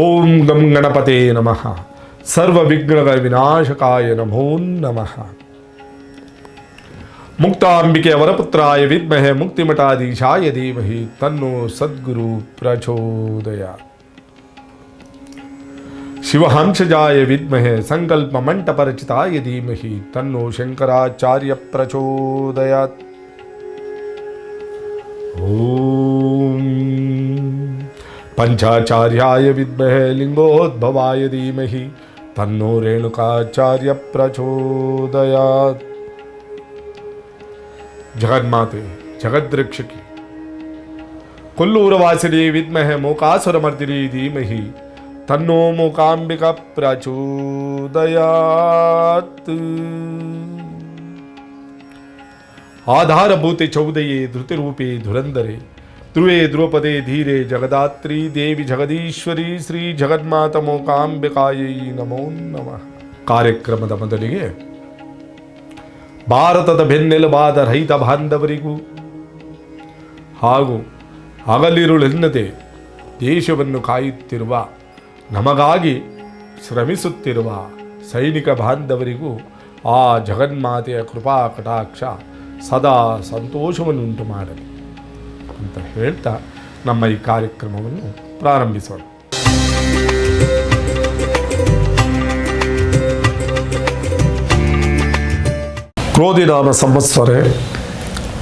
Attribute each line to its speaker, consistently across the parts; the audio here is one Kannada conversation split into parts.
Speaker 1: ಓಂ ಗಂ ಗಣಪತೆ ನಮಃ ಸರ್ವ ವಿಘ್ನಗಳ ವಿನಾಶಕಾಯ ನಮೋ ನಮಃ ಮುಕ್ತಾಂಬಿಕೆ ವರಪುತ್ರಾಯ ವಿದ್ಮಹೆ ಮುಕ್ತಿಮಠಾಧೀಶಾಯ ಧೀಮಹಿ ತನ್ನೋ ಸದ್ಗುರು ಪ್ರಚೋದಯ ಶಿವಹಂಸಜಾಯ ವಿದ್ಮಹೆ ಸಂಕಲ್ಪ ಮಂಟಪರಚಿತಾಯ ಧೀಮಹಿ ತನ್ನೋ ಶಂಕರಾಚಾರ್ಯ ಪ್ರಚೋದಯಾತ್ ಓಂ पंचाचार्याय विद्महे लिंगोद्भवाय धीमहि, तन्नो रेणुकाचार्य प्रचोदयात् जगन्माते जगद्रक्ष की कुल्लूरवासिनी विद्महे मूकासुरमर्दिनी धीमहि, तन्नो मूकाम्बिका प्रचोदयात् आधारभूते चौदये धृतिरूपे धुरंधरे ಧ್ರುವೇ ಧ್ರುವಪದೇ ಧೀರೆ ಜಗದಾತ್ರಿ ದೇವಿ ಜಗದೀಶ್ವರಿ ಶ್ರೀ ಜಗನ್ಮಾತ ಮೋಕಾಂಬಿಕಾಯಿ ನಮೋ ನಮಃ ಕಾರ್ಯಕ್ರಮದ ಮೊದಲಿಗೆ ಭಾರತದ ಬೆನ್ನೆಲುಬಾದ ರೈತ ಬಾಂಧವರಿಗೂ ಹಾಗೂ ಹಗಲಿರುಳೆನ್ನದೆ ದೇಶವನ್ನು ಕಾಯುತ್ತಿರುವ ನಮಗಾಗಿ ಶ್ರಮಿಸುತ್ತಿರುವ ಸೈನಿಕ ಬಾಂಧವರಿಗೂ ಆ ಜಗನ್ಮಾತೆಯ ಕೃಪಾ ಕಟಾಕ್ಷ ಸದಾ ಸಂತೋಷವನ್ನುಂಟು ಮಾಡಲಿ. ಅಂತ ಹೇಳ್ತಾ ನಮ್ಮ ಈ ಕಾರ್ಯಕ್ರಮವನ್ನು ಪ್ರಾರಂಭಿಸೋಣ. ಕ್ರೋಧಿನಾಮ ಸಂವತ್ಸರೆ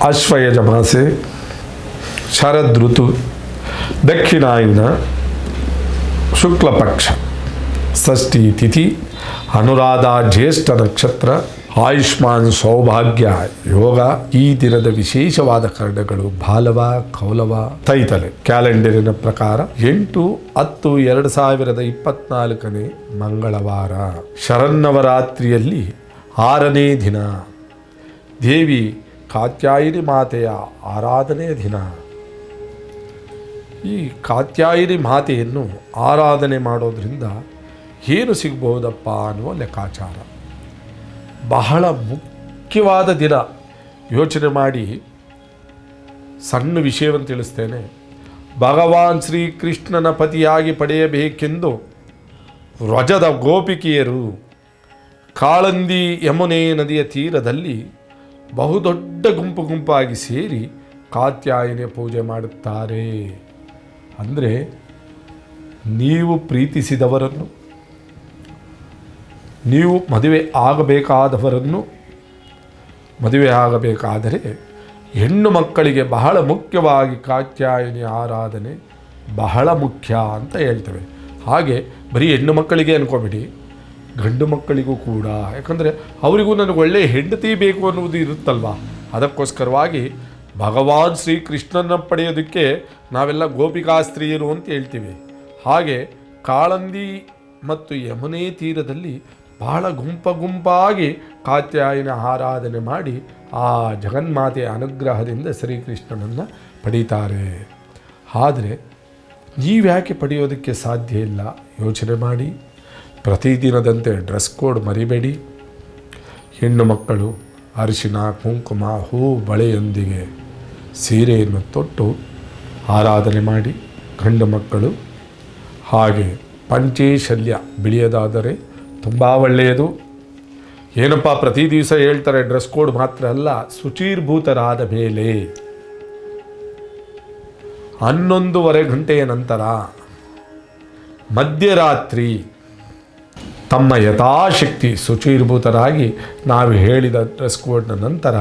Speaker 1: ಅಶ್ವಯಜ ಮಾಸೆ, ಶರದ್ ಋತು, ದಕ್ಷಿಣಾಯನ ಶುಕ್ಲಪಕ್ಷ, ಷಷ್ಠಿ ತಿಥಿ, ಅನುರಾಧ ಜ್ಯೇಷ್ಠ ನಕ್ಷತ್ರ ಆಯುಷ್ಮಾನ್ ಸೌಭಾಗ್ಯ ಯೋಗ ಈ ದಿನದ ವಿಶೇಷವಾದ ಕರ್ಣಗಳು ಬಾಲವ ಕೌಲವ, ತೈತಲೆ. ಕ್ಯಾಲೆಂಡರಿನ ಪ್ರಕಾರ ಎಂಟು, ಹತ್ತು, ಎರಡು ಸಾವಿರದ ಇಪ್ಪತ್ನಾಲ್ಕನೇ ಮಂಗಳವಾರ. ಶರನ್ನವರಾತ್ರಿಯಲ್ಲಿ ಆರನೇ ದಿನ. ದೇವಿ ಕಾತ್ಯಾಯಿನಿ ಮಾತೆಯ ಆರಾಧನೆ ದಿನ. ಈ ಕಾತ್ಯಾಯಿನಿ ಮಾತೆಯನ್ನು ಆರಾಧನೆ ಮಾಡೋದ್ರಿಂದ ಏನು ಸಿಗ್ಬೋದಪ್ಪ ಅನ್ನುವ ಲೆಕ್ಕಾಚಾರ. ಬಹಳ ಮುಖ್ಯವಾದ ದಿನ. ಯೋಚನೆ ಮಾಡಿ ಸಣ್ಣ ವಿಷಯವನ್ನು ತಿಳಿಸ್ತೇನೆ. ಭಗವಾನ್ ಶ್ರೀಕೃಷ್ಣನ ಪತಿಯಾಗಿ ಪಡೆಯಬೇಕೆಂದು ವ್ರಜದ ಗೋಪಿಕೆಯರು ಕಾಳಂದಿ ಯಮುನೆ ನದಿಯ ತೀರದಲ್ಲಿ ಬಹುದೊಡ್ಡ ಗುಂಪು ಗುಂಪಾಗಿ ಸೇರಿ ಕಾತ್ಯಾಯನೆ ಪೂಜೆ ಮಾಡುತ್ತಾರೆ. ಅಂದರೆ ನೀವು ಪ್ರೀತಿಸಿದವರನ್ನು ನೀವು ಮದುವೆ ಆಗಬೇಕಾದವರನ್ನು ಮದುವೆ ಆಗಬೇಕಾದರೆ ಹೆಣ್ಣು ಮಕ್ಕಳಿಗೆ ಬಹಳ ಮುಖ್ಯವಾಗಿ ಕಾತ್ಯಾಯಿನಿ ಆರಾಧನೆ ಬಹಳ ಮುಖ್ಯ ಅಂತ ಹೇಳ್ತೇವೆ. ಹಾಗೆ ಬರೀ ಹೆಣ್ಣು ಮಕ್ಕಳಿಗೆ ಅಂದ್ಕೊಬಿಡಿ ಗಂಡು ಮಕ್ಕಳಿಗೂ ಕೂಡ. ಯಾಕಂದರೆ ಅವರಿಗೂ ನನಗೆ ಒಳ್ಳೆಯ ಹೆಂಡತಿ ಬೇಕು ಅನ್ನುವುದು ಇರುತ್ತಲ್ವ? ಅದಕ್ಕೋಸ್ಕರವಾಗಿ ಭಗವಾನ್ ಶ್ರೀಕೃಷ್ಣನ ಪಡೆಯೋದಕ್ಕೆ ನಾವೆಲ್ಲ ಗೋಪಿಕಾ ಸ್ತ್ರೀಯರು ಅಂತ ಹೇಳ್ತೀವಿ. ಹಾಗೆ ಕಾಳಂದಿ ಮತ್ತು ಯಮುನೆ ತೀರದಲ್ಲಿ ಬಹಳ ಗುಂಪ ಗುಂಪಾಗಿ ಕಾತ್ಯಾಯನ ಆರಾಧನೆ ಮಾಡಿ ಆ ಜಗನ್ಮಾತೆಯ ಅನುಗ್ರಹದಿಂದ ಶ್ರೀಕೃಷ್ಣನನ್ನು ಪಡೀತಾರೆ. ಆದರೆ ನೀವ್ಯಾಕೆ ಪಡೆಯೋದಕ್ಕೆ ಸಾಧ್ಯ ಇಲ್ಲ? ಯೋಚನೆ ಮಾಡಿ. ಪ್ರತಿದಿನದಂತೆ ಡ್ರೆಸ್ ಕೋಡ್ ಮರಿಬೇಡಿ. ಹೆಣ್ಣು ಮಕ್ಕಳು ಅರಿಶಿನ, ಕುಂಕುಮ, ಹೂ ಬಳೆಯೊಂದಿಗೆ ಸೀರೆಯನ್ನು ತೊಟ್ಟು ಆರಾಧನೆ ಮಾಡಿ. ಗಂಡು ಮಕ್ಕಳು ಹಾಗೆ ಪಂಚೇಶಲ್ಯ ಬಿಳಿಯದಾದರೆ ತುಂಬ ಒಳ್ಳೆಯದು. ಏನಪ್ಪ ಪ್ರತಿ ದಿವಸ ಹೇಳ್ತಾರೆ, ಡ್ರೆಸ್ ಕೋಡ್ ಮಾತ್ರ ಅಲ್ಲ ಶುಚೀರ್ಭೂತರಾದ ಮೇಲೆ. ಹನ್ನೊಂದೂವರೆ ಗಂಟೆಯ ನಂತರ ಮಧ್ಯರಾತ್ರಿ ತಮ್ಮ ಯಥಾಶಕ್ತಿ ಶುಚೀರ್ಭೂತರಾಗಿ ನಾವು ಹೇಳಿದ ಡ್ರೆಸ್ ಕೋಡ್ನ ನಂತರ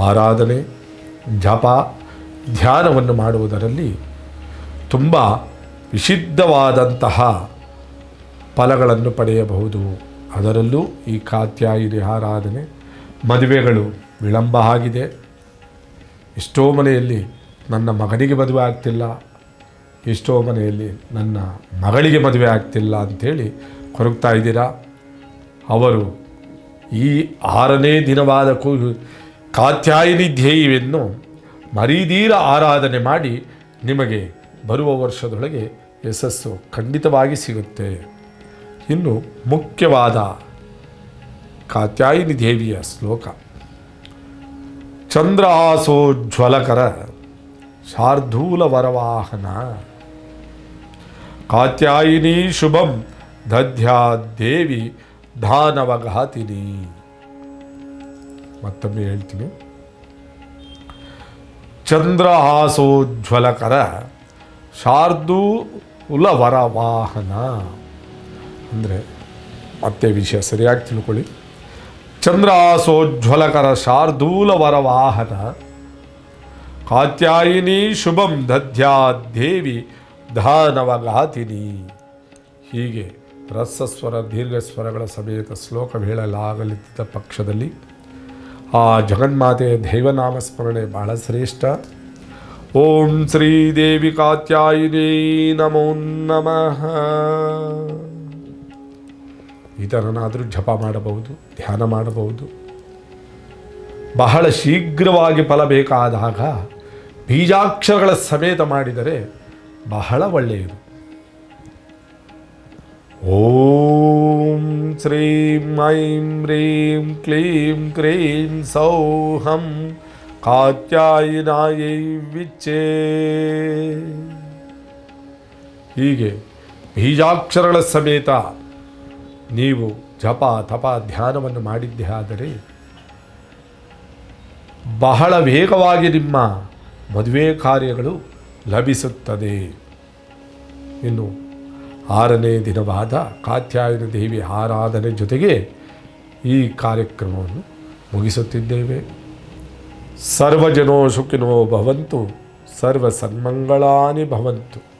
Speaker 1: ಆರಾಧನೆ, ಜಪ, ಧ್ಯಾನವನ್ನು ಮಾಡುವುದರಲ್ಲಿ ತುಂಬ ವಿಶಿದ್ಧವಾದಂತಹ ಫಲಗಳನ್ನು ಪಡೆಯಬಹುದು. ಅದರಲ್ಲೂ ಈ ಕಾತ್ಯಾಯಿನಿ ಆರಾಧನೆ ಮದುವೆಗಳು ವಿಳಂಬ ಆಗಿದೆ. ಎಷ್ಟೋ ಮನೆಯಲ್ಲಿ ನನ್ನ ಮಗನಿಗೆ ಮದುವೆ ಆಗ್ತಿಲ್ಲ, ಎಷ್ಟೋ ಮನೆಯಲ್ಲಿ ನನ್ನ ಮಗಳಿಗೆ ಮದುವೆ ಆಗ್ತಿಲ್ಲ ಅಂಥೇಳಿ ಕೊರಗ್ತಾ ಇದ್ದೀರಾ? ಅವರು ಈ ಆರನೇ ದಿನವಾದ ಕೂ ಕಾತ್ಯಾಯಿನಿ ಧ್ಯೇಯವನ್ನು ಮರೀದೀರ ಆರಾಧನೆ ಮಾಡಿ ನಿಮಗೆ ಬರುವ ವರ್ಷದೊಳಗೆ ಯಶಸ್ಸು ಖಂಡಿತವಾಗಿ ಸಿಗುತ್ತೆ. ಇನ್ನು ಮುಖ್ಯವಾದ ಕಾತ್ಯಾಯಿನಿ ದೇವಿಯ ಶ್ಲೋಕ ಚಂದ್ರಹಾಸೋಜ್ವಲಕರ ಶಾರ್ದೂಲ ವರವಾಹನ ಕಾತ್ಯಾಯಿನಿ ಶುಭಂ ದಧ್ಯಾ ದೇವಿ ದಾನವಘಾತಿನಿ ಮತ್ತೊಮ್ಮೆ ಹೇಳ್ತೀನಿ. ಚಂದ್ರಹಾಸೋಜ್ವಲಕರ ಶಾರ್ದೂಲ ವರವಾಹನ ಅಂದರೆ ಮತ್ತೆ ವಿಷಯ ಸರಿಯಾಗಿ ತಿಳ್ಕೊಳ್ಳಿ. ಚಂದ್ರಾಸೋಜ್ವಲಕರ ಶಾರ್ದೂಲ ವರವಾಹನ ಕಾತ್ಯಾಯಿನಿ ಶುಭಂ ದಧ್ಯಾ ದೇವಿ ಧಾನವಗಾತಿನಿ. ಹೀಗೆ ರಸಸ್ವರ, ದೀರ್ಘಸ್ವರಗಳ ಸಮೇತ ಶ್ಲೋಕ ಹೇಳಲಾಗಲಿದ್ದ ಪಕ್ಷದಲ್ಲಿ ಆ ಜಗನ್ಮಾತೆಯ ದೈವನಾಮ ಸ್ಮರಣೆ ಬಹಳ ಶ್ರೇಷ್ಠ. ಓಂ ಶ್ರೀ ದೇವಿ ಕಾತ್ಯಾಯಿನಿ ನಮೋ ನಮಃ. ಈ ಥರನಾದರೂ ಜಪ ಮಾಡಬಹುದು, ಧ್ಯಾನ ಮಾಡಬಹುದು. ಬಹಳ ಶೀಘ್ರವಾಗಿ ಫಲ ಬೇಕಾದಾಗ ಬೀಜಾಕ್ಷರಗಳ ಸಮೇತ ಮಾಡಿದರೆ ಬಹಳ ಒಳ್ಳೆಯದು. ಓಂ ಶ್ರೀಂ ಐಂ ಹ್ರೀಂ ಕ್ಲೀಂ ಕ್ರೀಂ ಸೌಹಂ ಕಾತ್ಯಾಯಿನಾಯೈ ವಿಚ್ಚೇ ಹೀಗೆ ಬೀಜಾಕ್ಷರಗಳ ಸಮೇತ ನೀವು ಜಪ ತಪ ಧ್ಯಾನವನ್ನು ಮಾಡಿದ್ದೇ ಆದರೆ ಬಹಳ ವೇಗವಾಗಿ ನಿಮ್ಮ ಮದುವೆ ಕಾರ್ಯಗಳು ಲಭಿಸುತ್ತದೆ ಇನ್ನು ಆರನೇ ದಿನವಾದ ಕಾತ್ಯಾಯನ ದೇವಿ ಆರಾಧನೆ ಜೊತೆಗೆ ಈ ಕಾರ್ಯಕ್ರಮವನ್ನು ಮುಗಿಸುತ್ತಿದ್ದೇವೆ. ಸರ್ವಜನೋ ಸುಖಿನೋ ಭವಂತು ಸರ್ವ ಸನ್ಮಂಗಳಾನಿ ಭವಂತು.